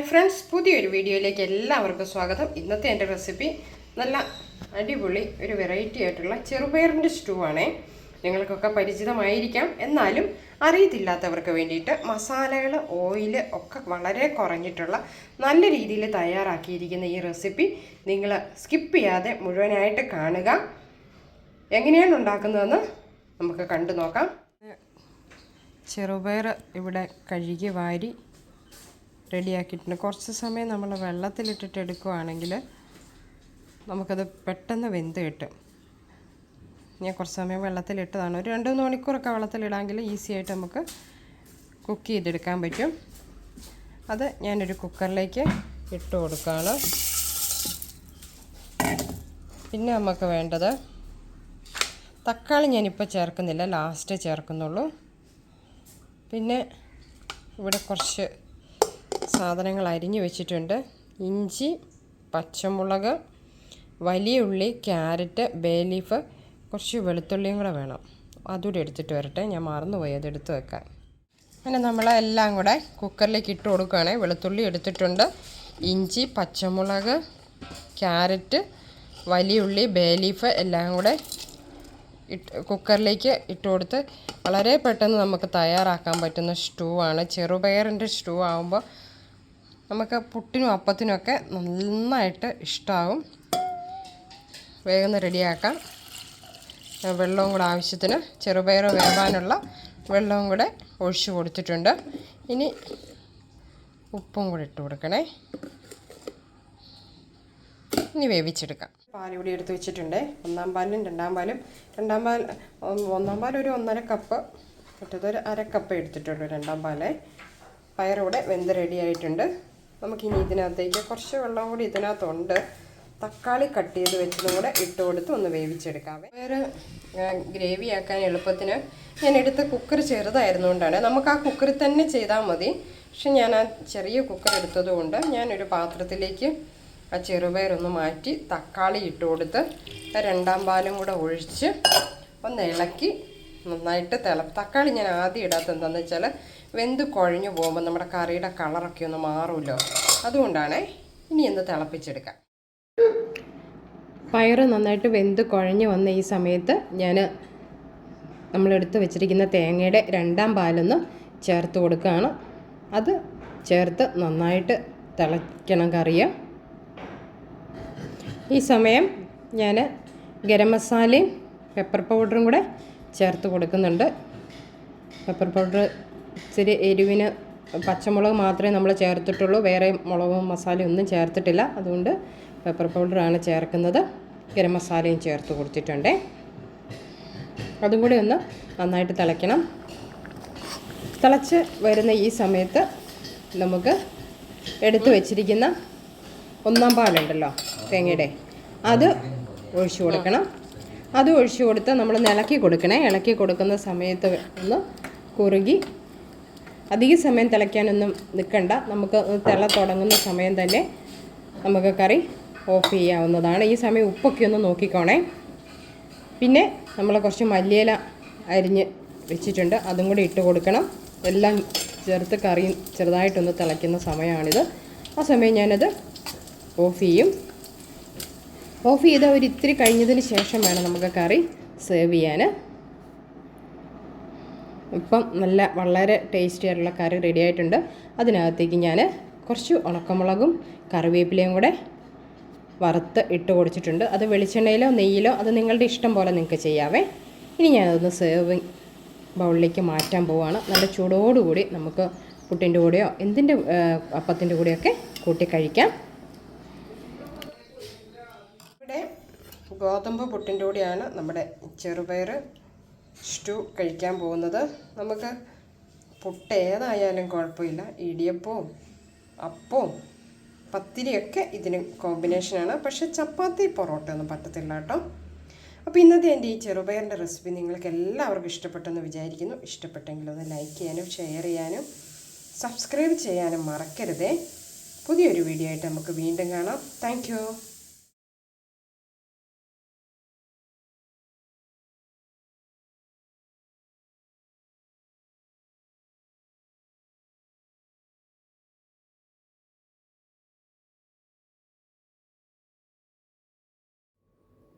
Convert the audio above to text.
Hi friends പുതിയൊരു വീഡിയോയിലേക്ക് എല്ലാവർക്കും സ്വാഗതം. ഇന്നത്തെ എന്റെ റെസിപ്പി നല്ല അടിപൊളി ഒരു വെറൈറ്റി ആയിട്ടുള്ള ചെറുപയറിന്റെ സ്റ്റൂ ആണേ. നിങ്ങൾക്കൊക്കെ പരിചിതമായിരിക്കാം. എന്നാലും അറിയത്തില്ലാത്തവർക്ക് വേണ്ടിയിട്ട് മസാലകൾ ഓയിൽ ഒക്കെ വളരെ കുറഞ്ഞിട്ടുള്ള നല്ല രീതിയിൽ തയ്യാറാക്കിയിരിക്കുന്ന ഈ റെസിപ്പി നിങ്ങൾ സ്കിപ്പ് ചെയ്യാതെ മുഴുവനായിട്ട് കാണുക. എങ്ങനെയാണ് ഉണ്ടാക്കുന്നതെന്ന് നമുക്ക് കണ്ടു നോക്കാം. ചെറുപയർ ഇവിടെ കഴുകി വാരി റെഡിയാക്കിയിട്ടുണ്ട്. കുറച്ച് സമയം നമ്മൾ വെള്ളത്തിലിട്ടിട്ട് എടുക്കുകയാണെങ്കിൽ നമുക്കത് പെട്ടെന്ന് വെന്ത് കിട്ടും. ഞാൻ കുറച്ച് സമയം വെള്ളത്തിലിട്ടതാണ്. ഒരു രണ്ട് മൂന്ന് മണിക്കൂറൊക്കെ വെള്ളത്തിലിടാമെങ്കിൽ ഈസി ആയിട്ട് നമുക്ക് കുക്ക് ചെയ്തെടുക്കാൻ പറ്റും. അത് ഞാനൊരു കുക്കറിലേക്ക് ഇട്ട് കൊടുക്കുകയാണ്. പിന്നെ നമുക്ക് വേണ്ടത് തക്കാളി ഞാനിപ്പോൾ ചേർക്കുന്നില്ല. ലാസ്റ്റ് ചേർക്കുന്നുള്ളൂ. പിന്നെ ഇവിടെ കുറച്ച് സാധനങ്ങൾ അരിഞ്ഞു വെച്ചിട്ടുണ്ട്. ഇഞ്ചി പച്ചമുളക് വലിയ ഉള്ളി ക്യാരറ്റ് ബേ ലീഫ് കുറച്ച് വെളുത്തുള്ളിയും കൂടെ വേണം. അതുകൂടി എടുത്തിട്ട് വരട്ടെ. ഞാൻ മറന്നുപോയി അത് എടുത്ത് വെക്കാൻ. അങ്ങനെ നമ്മളെല്ലാം കൂടെ കുക്കറിലേക്ക് ഇട്ട് കൊടുക്കുകയാണെ. വെളുത്തുള്ളി എടുത്തിട്ടുണ്ട്. ഇഞ്ചി പച്ചമുളക് ക്യാരറ്റ് വലിയ ഉള്ളി ബേ ലീഫ് എല്ലാം കൂടെ ഇട്ട് കുക്കറിലേക്ക് ഇട്ട് കൊടുത്ത് വളരെ പെട്ടെന്ന് നമുക്ക് തയ്യാറാക്കാൻ പറ്റുന്ന സ്റ്റൂ ആണ് ചെറുപയറിന്റെ സ്റ്റൂ ആകുമ്പോൾ നമുക്ക് പുട്ടിനും അപ്പത്തിനുമൊക്കെ നന്നായിട്ട് ഇഷ്ടമാവും വേഗം റെഡിയാക്കാം. വെള്ളവും കൂടെ ആവശ്യത്തിന് ചെറുപയർ വേവാനുള്ള വെള്ളവും കൂടെ ഒഴിച്ച് കൊടുത്തിട്ടുണ്ട്. ഇനി ഉപ്പും കൂടെ ഇട്ട് കൊടുക്കണേ. ഇനി വേവിച്ചെടുക്കാം. പാൽ ഇവിടെ എടുത്ത് വെച്ചിട്ടുണ്ട്. ഒന്നാം പാലും രണ്ടാം പാലും. രണ്ടാം പാൽ ഒന്നാം പാൽ ഒരു ഒന്നര കപ്പ് മറ്റേതൊരു അര കപ്പ് എടുത്തിട്ടുള്ളൂ രണ്ടാം പാലേ. പയറിവിടെ വെന്ത് റെഡി ആയിട്ടുണ്ട്. നമുക്കിനി ഇതിനകത്തേക്ക് കുറച്ച് വെള്ളം കൂടി ഇതിനകത്തുണ്ട്. തക്കാളി കട്ട് ചെയ്ത് വെച്ചതും കൂടെ ഇട്ട് കൊടുത്ത് ഒന്ന് വേവിച്ചെടുക്കാവേ വേറെ ഗ്രേവി ആക്കാൻ എളുപ്പത്തിന് ഞാൻ എടുത്ത കുക്കർ ചെറുതായിരുന്നുകൊണ്ടാണ് നമുക്ക് ആ കുക്കറിൽ തന്നെ ചെയ്താൽ മതി. പക്ഷെ ഞാൻ ആ ചെറിയ കുക്കർ എടുത്തതുകൊണ്ട് ഞാനൊരു പാത്രത്തിലേക്ക് ആ ചെറുപയറൊന്ന് മാറ്റി തക്കാളി ഇട്ട് കൊടുത്ത് രണ്ടാം പാലും കൂടെ ഒഴിച്ച് ഒന്ന് ഇളക്കി നന്നായിട്ട് തിള തക്കാളി ഞാൻ ആദ്യം ഇടാത്ത എന്താണെന്ന് വെച്ചാൽ വെന്ത് കുഴഞ്ഞു പോകുമ്പോൾ നമ്മുടെ കറിയുടെ കളറൊക്കെ ഒന്ന് മാറുമല്ലോ. അതുകൊണ്ടാണ് ഇനി ഒന്ന് തിളപ്പിച്ചെടുക്കാം. പയറ് നന്നായിട്ട് വെന്ത് കുഴഞ്ഞു വന്ന ഈ സമയത്ത് ഞാൻ നമ്മളെടുത്ത് വെച്ചിരിക്കുന്ന തേങ്ങയുടെ രണ്ടാം പാലൊന്ന് ചേർത്ത് കൊടുക്കുകയാണ്. അത് ചേർത്ത് നന്നായിട്ട് തിളയ്ക്കണം കറിയ. ഈ സമയം ഞാൻ ഗരം മസാലയും പെപ്പർ പൗഡറും കൂടെ ചേർത്ത് കൊടുക്കുന്നുണ്ട്. പെപ്പർ പൗഡർ ഇച്ചിരി എരിവിന് പച്ചമുളക് മാത്രമേ നമ്മൾ ചേർത്തിട്ടുള്ളൂ. വേറെ മുളകും മസാലയും ഒന്നും ചേർത്തിട്ടില്ല. അതുകൊണ്ട് പെപ്പർ പൗഡറാണ് ചേർക്കുന്നത്. ഗരം മസാലയും ചേർത്ത് കൊടുത്തിട്ടുണ്ട്. അതും കൂടി ഒന്ന് നന്നായിട്ട് തിളയ്ക്കണം. തിളച്ച് വരുന്ന ഈ സമയത്ത് നമുക്ക് എടുത്തു വച്ചിരിക്കുന്ന ഒന്നാം പാലുണ്ടല്ലോ തേങ്ങയുടെ. അത് ഒഴിച്ചു കൊടുക്കണം. അത് ഒഴിച്ചു കൊടുത്ത് നമ്മൾ ഇളക്കി കൊടുക്കണേ. ഇളക്കി കൊടുക്കുന്ന സമയത്ത് ഒന്ന് കുറുകി അധിക സമയം തിളയ്ക്കാനൊന്നും നിൽക്കണ്ട നമുക്ക് തിള തുടങ്ങുന്ന സമയം തന്നെ നമുക്ക് കറി ഓഫ് ചെയ്യാവുന്നതാണ്. ഈ സമയം ഉപ്പൊക്കെ ഒന്ന് നോക്കിക്കോണേ. പിന്നെ നമ്മൾ കുറച്ച് മല്ലിയില അരിഞ്ഞ് വെച്ചിട്ടുണ്ട്. അതും കൂടി ഇട്ട് കൊടുക്കണം. എല്ലാം ചേർത്ത് കറി ചെറുതായിട്ടൊന്ന് തിളയ്ക്കുന്ന സമയമാണിത്. ആ സമയം ഞാനത് ഓഫ് ചെയ്യും. ഓഫ് ചെയ്ത ഒരു ഇത്തിരി കഴിഞ്ഞതിന് ശേഷം വേണം നമുക്ക് കറി സേർവ് ചെയ്യാൻ ഇപ്പം നല്ല വളരെ ടേസ്റ്റി ആയിട്ടുള്ള കറി റെഡി ആയിട്ടുണ്ട്. അതിനകത്തേക്ക് ഞാൻ കുറച്ച് ഉണക്കമുളകും കറിവേപ്പിലയും കൂടെ വറുത്ത് ഇട്ട് കൊടുത്തിട്ടുണ്ട്. അത് വെളിച്ചെണ്ണയിലോ നെയ്യിലോ അത് നിങ്ങളുടെ ഇഷ്ടം പോലെ നിങ്ങൾക്ക് ചെയ്യാവേ. ഇനി ഞാനതൊന്ന് സേവിങ് ബൗളിലേക്ക് മാറ്റാൻ പോവുകയാണ് നല്ല ചൂടോടുകൂടി നമുക്ക് പുട്ടിന്റെ കൂടെയോ എന്തിന്റെ അപ്പത്തിന്റെ കൂടെയൊക്കെ കൂട്ടി കഴിക്കാം. ഇവിടെ ഗോതമ്പ് പുട്ടിന്റെ കൂടെയാണ് നമ്മുടെ ചെറുപയർ സ്റ്റൂ കഴിക്കാൻ പോകുന്നത്. നമുക്ക് പുട്ട് ഏതായാലും കുഴപ്പമില്ല. ഇടിയപ്പവും അപ്പവും പത്തിരിയൊക്കെ ഇതിന് കോമ്പിനേഷനാണ് പക്ഷെ ചപ്പാത്തി പൊറോട്ട ഒന്നും പറ്റത്തില്ല കേട്ടോ. അപ്പോൾ ഇന്നത്തെ എന്റെ ഈ ചെറുപയറിന്റെ റെസിപ്പി നിങ്ങൾക്ക് എല്ലാവർക്കും ഇഷ്ടപ്പെട്ടെന്ന് വിചാരിക്കുന്നു. ഇഷ്ടപ്പെട്ടെങ്കിൽ ഒന്ന് ലൈക്ക് ചെയ്യാനും ഷെയർ ചെയ്യാനും സബ്സ്ക്രൈബ് ചെയ്യാനും മറക്കരുതേ. പുതിയൊരു വീഡിയോ ആയിട്ട് നമുക്ക് വീണ്ടും കാണാം. Thank